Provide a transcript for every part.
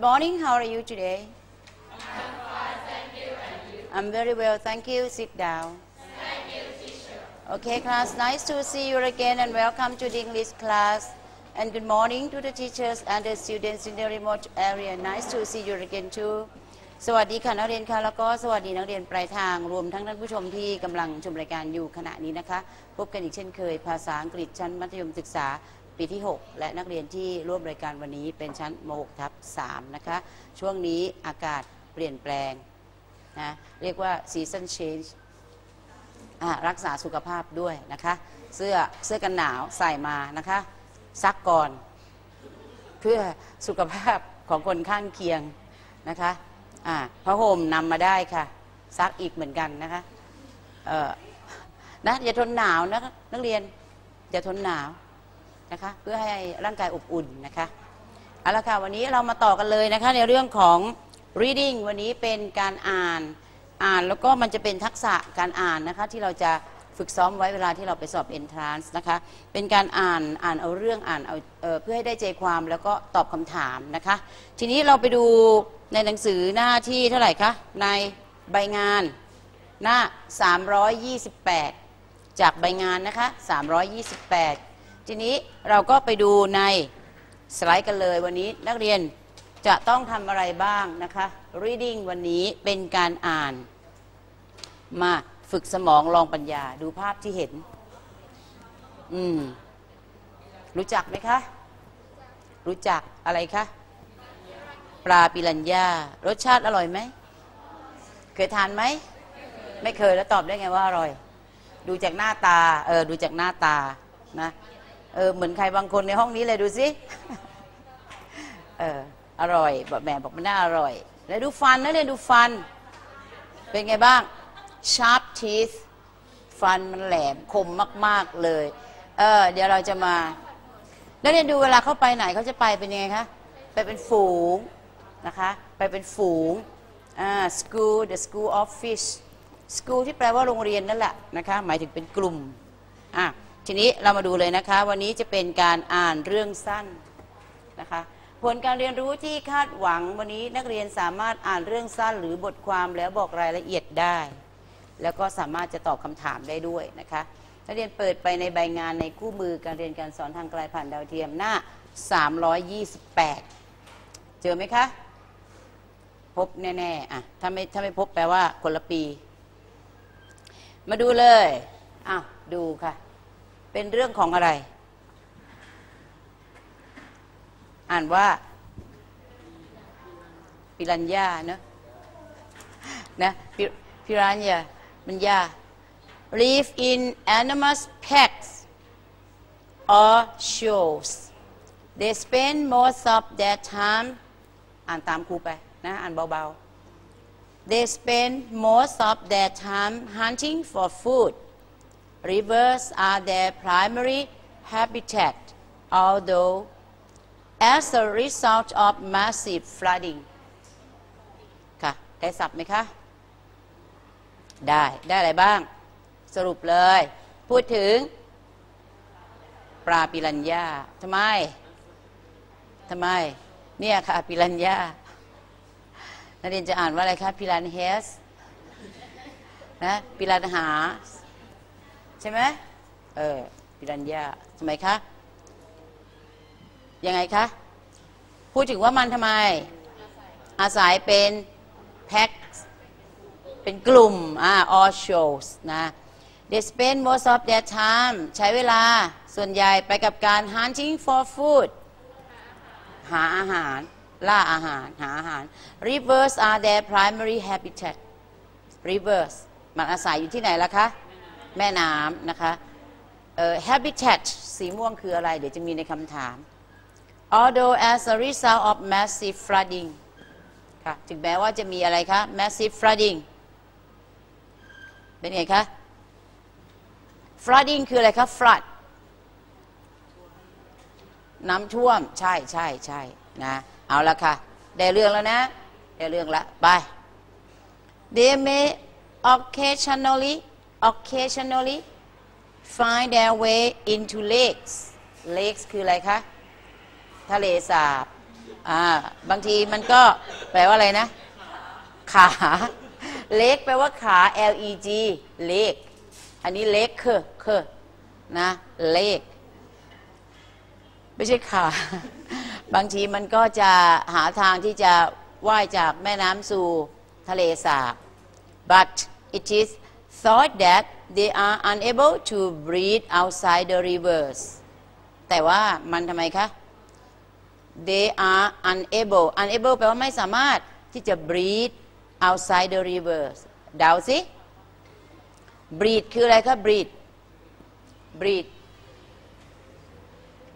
morning. How are you today? I'm very well, thank you. Sit down. Okay, class, nice to see you again and welcome to the English class. And good morning to the teachers and the students in the remote area. Nice to see you again too. สวัสดีค่ะนักเรียนค่ะแล้วก็สวัสดีนักเรียนปลายทางรวมทั้งท่านผู้ชมที่กำลังชมรายการอยู่ขณะนี้นะคะ พบกันอีกเช่นเคย ภาษาอังกฤษชั้นมัธยมศึกษา ปีที่ 6 และนักเรียนที่ร่วมรายการวันนี้เป็นชั้นม .6 ทับ3นะคะ ช่วงนี้อากาศเปลี่ยนแปลงนะเรียกว่า season change รักษาสุขภาพด้วยนะคะ เสื้อเสื้อกันหนาวใส่มานะคะ ซักก่อน เพื่อสุขภาพของคนข้างเคียงนะคะอ่าพระห่มนำมาได้ค่ะ ซักอีกเหมือนกันนะคะนะอย่าทนหนาวนะนักเรียน อย่าทนหนาว นะคะ เพื่อให้ร่างกายอบอุ่นนะคะเอาละค่ะวันนี้เรามาต่อกันเลยนะคะ ในเรื่องของ reading วันนี้เป็นการอ่านอ่านแล้วก็มันจะเป็นทักษะการอ่านนะคะ ที่เราจะฝึกซ้อมไว้เวลาที่เราไปสอบ entrance นะคะ เป็นการอ่านอ่านเอาเรื่องอ่านเอาเออเพื่อให้ได้ใจความแล้วก็ตอบคำถามนะคะ ทีนี้เราไปดูในหนังสือหน้าที่เท่าไหร่คะ ในใบงานหน้า 328 จากใบงานนะคะ 328 ทีนี้เราก็ไปดูในสไลด์กันเลยวันนี้นักเรียนจะต้องทำอะไรบ้างนะคะ reading วันนี้เป็นการอ่าน มาฝึกสมองลองปัญญาดูภาพที่เห็น อืม รู้จักไหมคะ รู้จักอะไรคะ ปลาปิรันย่ารสชาติอร่อยไหม เคยทานไหม ไม่เคยแล้วตอบได้ไงว่าอร่อย ดูจากหน้าตา เออ ดูจากหน้าตานะ เออเหมือนใครบางคนในห้องนี้เลยดูสิเอออร่อยบอกแม่บอกมันน่าอร่อย แล้วดูฟันนะเนี่ยดูฟัน เป็นไงบ้าง sharp teeth ฟันมันแหลมคมมาก ๆ เลย เออ เดี๋ยวเราจะมานักเรียนดูเวลาเข้าไปไหนเขาจะไปเป็นยังไงคะ ไปเป็นฝูงนะคะ ไปเป็นฝูงอ่า school the school of fish school ที่แปลว่าโรงเรียนนั่นแหละนะคะ หมายถึงเป็นกลุ่มอะ ทีนี้เรามาดูเลยนะคะ วันนี้จะเป็นการอ่านเรื่องสั้นนะคะ ผลการเรียนรู้ที่คาดหวังวันนี้นักเรียนสามารถอ่านเรื่องสั้นหรือบทความแล้วบอกรายละเอียดได้ แล้วก็สามารถจะตอบคำถามได้ด้วยนะคะ นักเรียนเปิดไปในใบงานในคู่มือการเรียนการสอนทางไกลผ่านดาวเทียมหน้า 328 เจอไหมคะ พบแน่ๆอะถ้าไม่ถ้าไม่พบแปลว่าคนละปี มาดูเลยอ้าวดูค่ะ เป็นเรื่องของอะไร อ่านว่าปิรัญญาเนะนะปิปิรัญญามันยา live in animals packs or shows they spend most of their time อ่านตามครูไปนะอ่านเบาๆ they spend most of their time hunting for food rivers are their primary habitat although as a result of massive flooding ค่ะ ได้สับไหมคะ ได้ ได้อะไรบ้าง สรุปเลย พูดถึง ปลาปิรันยาทำไม ทำไม เนี่ยค่ะ ปิรันยานักเรียนจะอ่านว่าอะไรคะ ปิรันเฮส นะ ปิรันหา ใช่ไหมเออปิรันยาทำไมคะยังไงคะพูดถึงว่ามันทำไม อาศัยเป็นแพ็คเป็นกลุ่มอ่า all shows นะ they spend most of their time ใช้เวลาส่วนใหญ่ไปกับการ hunting for food หาอาหาร ล่าอาหาร หาอาหาร rivers are their primary habitat rivers มันอาศัยอยู่ที่ไหนล่ะคะ แม่น้ำนะคะเอ่อ habitat สีม่วงคืออะไร เดี๋ยวจะมีในคำถาม although as a result of massive flooding ค่ะถึงแม้ว่าจะมีอะไรคะ massive flooding เป็นไงคะ flooding คืออะไรคะ flood น้ำท่วม ใช่ใช่ใช่นะ เอาละค่ะ ได้เรื่องแล้วนะ ได้เรื่องละ ไป they may occasionally occasionally find their way into lakes lakes คืออะไรคะ ทะเลสาบ อ่า บางทีมันก็แปลว่าอะไรนะ ขา เล็กแปลว่าขา L E G เล็กอันนี้เล็กคือคือนะ เล็กไม่ใช่ขา บางทีมันก็จะหาทางที่จะว่ายจากแม่น้ำสู่ทะเลสาบ but it is thought that they are unable to breathe outside the rivers แต่ว่ามันทำไมคะ they are unable unable แปลว่าไม่สามารถที่จะ breathe outside the rivers เดาสิ breathe คืออะไรคะ breathe breathe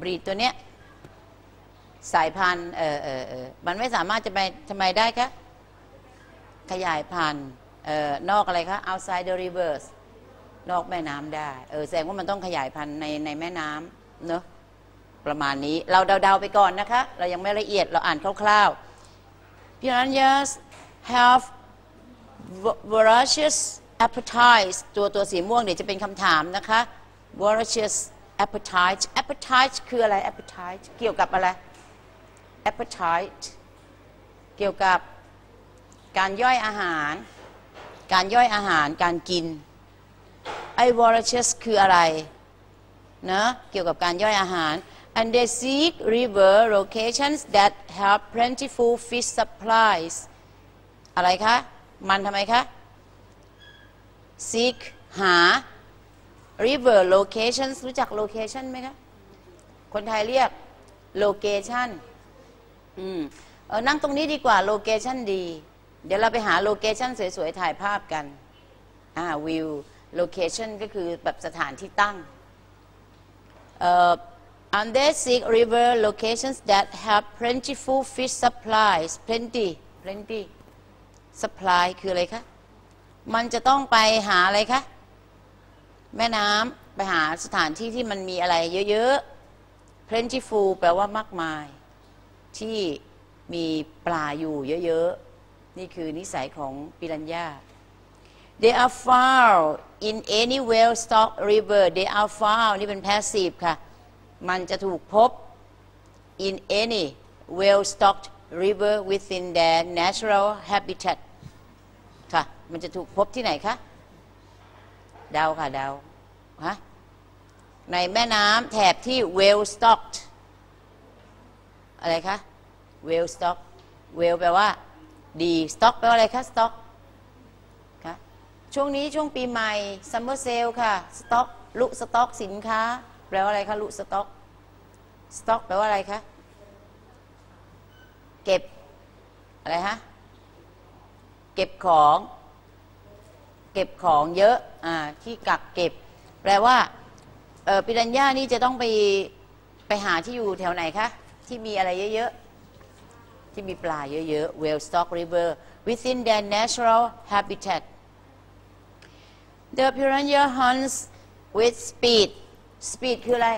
breathe ตัวเนี้ยสายพันธุ์เออเออเออมันไม่สามารถจะไปทำไมได้คะ ขยายพันธุ์ ออนอกอะไรคะ outside the rivers นอกแม่น้ำได้ เออแสดงว่ามันต้องขยายพันธุ์ในในแม่น้ำเนอะประมาณนี้เราเดาๆไปก่อนนะคะ เรายังไม่ละเอียดเราอ่านคร่าวๆ Piranhas have voracious appetite ตัวตัวสีม่วงเดี๋ยจะเป็นคำถามนะคะ voracious appetite appetite คืออะไร appetite เกี่ยวกับอะไร appetite เกี่ยวกับการย่อยอาหาร การย่อยอาหารการกิน ไอวอร์เชสคืออะไรนะเกี่ยวกับการย่อยอาหาร and they seek river locations that have plentiful fish supplies อะไรคะ มันทำไมคะ seek หา river locations รู้จัก location ไหมคะ คนไทยเรียก location อืม เออนั่งตรงนี้ดีกว่า location ดี เดี๋ยวเราไปหา location สวยๆถ่ายภาพกัน อ่า view location ก็คือแบบสถานที่ตั้งเอ่อ and they seek river locations that have plentiful fish supplies plenty plenty supply คืออะไรคะ มันจะต้องไปหาอะไรคะ แม่น้ำไปหาสถานที่ที่มันมีอะไรเยอะๆ plentiful แปลว่ามากมาย ที่มีปลาอยู่เยอะๆ นี่คือนิสัยของปิรันย่า They are found in any well-stocked river They are found นี่เป็น passive ค่ะ มันจะถูกพบ in any well-stocked river within their natural habitat ค่ะ มันจะถูกพบที่ไหนคะ ดาวค่ะ ดาวฮะในแม่น้ำแถบที่ well stocked อะไรคะ well stocked well แปลว่า ดี stock แปลว่าอะไรคะ stock คะช่วงนี้ช่วงปีใหม่ summer sale ค่ะ stock ลุสต็อกสินค้า แปลว่าอะไรคะลุสต็อก stock แปลว่าอะไรคะเก็บอะไรฮะเก็บของ เก็บของเยอะอ่าที่กักเก็บ แปลว่าเออปิรันย่านี่จะต้องไปไปหาที่อยู่แถวไหนคะที่มีอะไรเยอะๆ ที่มีปลาเยอะๆ well stocked river within their natural habitat the piranha hunts with speed speed คืออะไร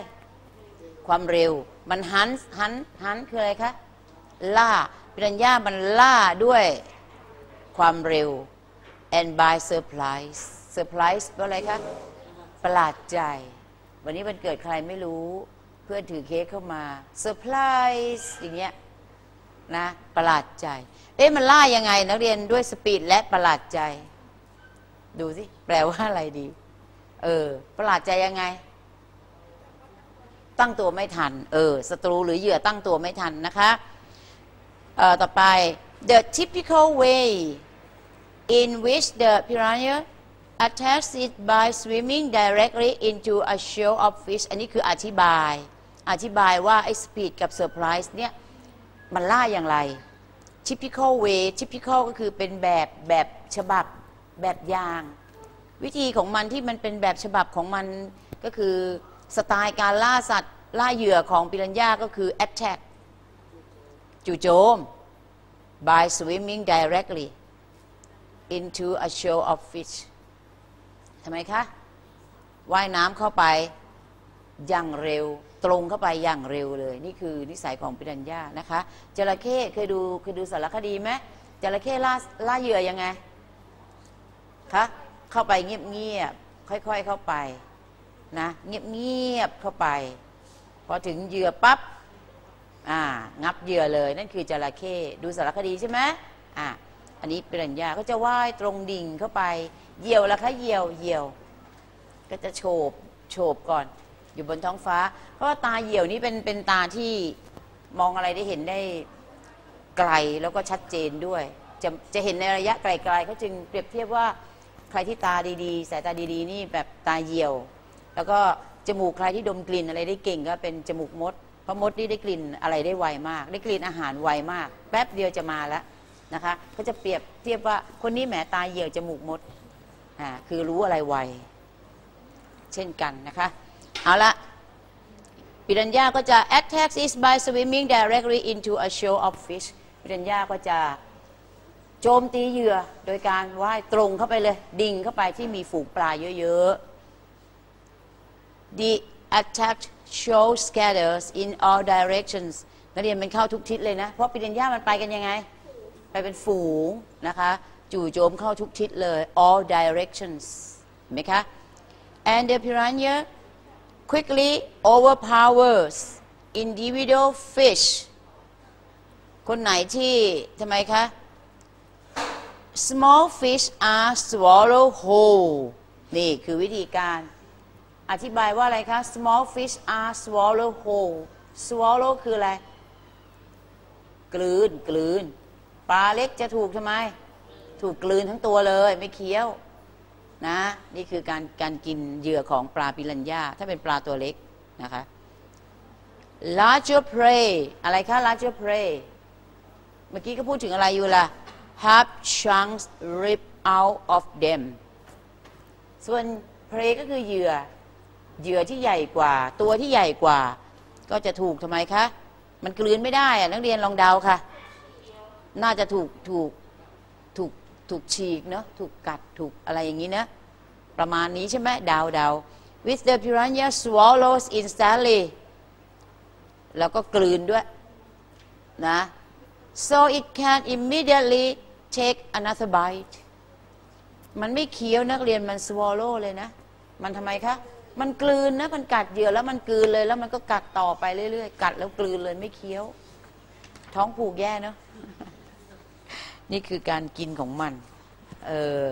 ความเร็ว มัน hunt hunt hunt คืออะไรคะ ล่า ปิรันยามันล่าด้วยความเร็ว and by surprise surprise แปลว่าอะไรคะ ประหลาดใจ วันนี้วันเกิดใครไม่รู้ เพื่อนถือเค้กเข้ามาเซอร์ไพรส์อย่างเงี้ย นะประหลาดใจ เอ๊ะมันล่ายังไง นักเรียนด้วยสปีดและประหลาดใจ ดูสิแปลว่าอะไรดี เออ ประหลาดใจยังไง ตั้งตัวไม่ทัน เออศัตรูหรือเหยื่อตั้งตัวไม่ทันนะคะเอ่อต่อไป the typical way in which the piranha attacks it by swimming directly into a shoal of fish อันนี้คืออธิบาย อธิบายว่าไอ้ speed กับ surprise เนี่ย มันล่าอย่างไร typical way typical ก็คือเป็นแบบแบบฉบับแบบอย่าง วิธีของมันที่มันเป็นแบบฉบับของมันก็คือสไตล์การล่าสัตว์ ล่าเหยื่อของปิรันย่าก็คือ attack จู่โจม by swimming directly into a shoal of fish ทำไมคะ ว่ายน้ำเข้าไปอย่างเร็ว ตรงเข้าไปอย่างเร็วเลย นี่คือนิสัยของปิรันย่านะคะจระเข้เคยดูเคยดูสารคดีไหมจระเข้ล่าล่าเหยื่อยังไงคะเข้าไปเงียบๆค่อย ๆเข้าไปนะเงียบๆเข้าไป พอถึงเหยื่อปั๊บอ่างับเหยื่อเลย นั่นคือจระเข้ดูสารคดีใช่ไหมอ่าอันนี้ปิรันยาก็จะว่ายตรงดิ่งเข้าไปเหยี่ยวละคะเหยี่ยวเหยี่ยว ก็จะโฉบโฉบก่อน อยู่บนท้องฟ้า เพราะว่าตาเหี่ยวนี้เป็นเป็นตาที่มองอะไรได้เห็นได้ไกลแล้วก็ชัดเจนด้วย จะจะเห็นในระยะไกลๆเขาจึงเปรียบเทียบว่าใครที่ตาดีๆ สายตาดีๆ นี่แบบตาเหี่ยว แล้วก็จมูกใครที่ดมกลิ่นอะไรได้เก่งก็เป็นจมูกมด เพราะมดนี่ได้กลิ่นอะไรได้ไวมาก ได้กลิ่นอาหารไวมาก แป๊บเดียวจะมาแล้วนะคะก็จะเปรียบเทียบว่าคนนี้แหมตาเหี่ยวจมูกมดอ่าคือรู้อะไรไว เช่นกันนะคะ เอาละปิรันยาก็จะ attack is by swimming directly into a shoal of fish ปิรันยาก็จะโจมตีเหยื่อโดยการว่ายตรงเข้าไปเลย ดิ่งเข้าไปที่มีฝูงปลาเยอะๆ The attacked shoal scatters in all directions นักเรียนมันเข้าทุกทิศเลยนะ เพราะปิรันยามันไปกันยังไง ไปเป็นฝูงนะคะ จู่โจมเข้าทุกทิศเลย all directions เห็นไหมคะ and the piranha quickly overpowers individual fish คนไหนที่ทำไมคะ small fish are swallowed whole นี่คือวิธีการ อธิบายว่าอะไรคะ small fish are swallowed whole swallow คืออะไร กลืน กลืน ปลาเล็กจะถูกทำไม ถูกกลืนทั้งตัวเลย ไม่เคี้ยว นะนี่คือการการกินเหยื่อของปลาปิรันย่าถ้าเป็นปลาตัวเล็กนะคะ larger prey อะไรคะ larger prey เมื่อกี้ก็พูดถึงอะไรอยู่ล่ะ have chunks rip out of them ส่วน prey ก็คือเหยื่อ เหยื่อที่ใหญ่กว่า ตัวที่ใหญ่กว่า ก็จะถูกทำไมคะ มันกลืนไม่ได้อะนักเรียนลองเดาค่ะ น่าจะถูกถูก ถูกฉีกเนาะถูกกัดถูกอะไรอย่างนี้นะ ประมาณนี้ใช่ไหมดาเดาว with the piranha swallows instantly แล้วก็กลืนด้วยนะ so it can immediately take another bite มันไม่เคี้ยวนักเรียนมัน swallow เลยนะ มันทำไมคะ มันกลืนนะ มันกัดเหยื่อแล้วมันกลืนเลย แล้วมันก็กัดต่อไปเรื่อยๆ กัดแล้วกลืนเลยไม่เคี้ยว ท้องผูกแย่เนาะ นี่คือการกินของมัน เออ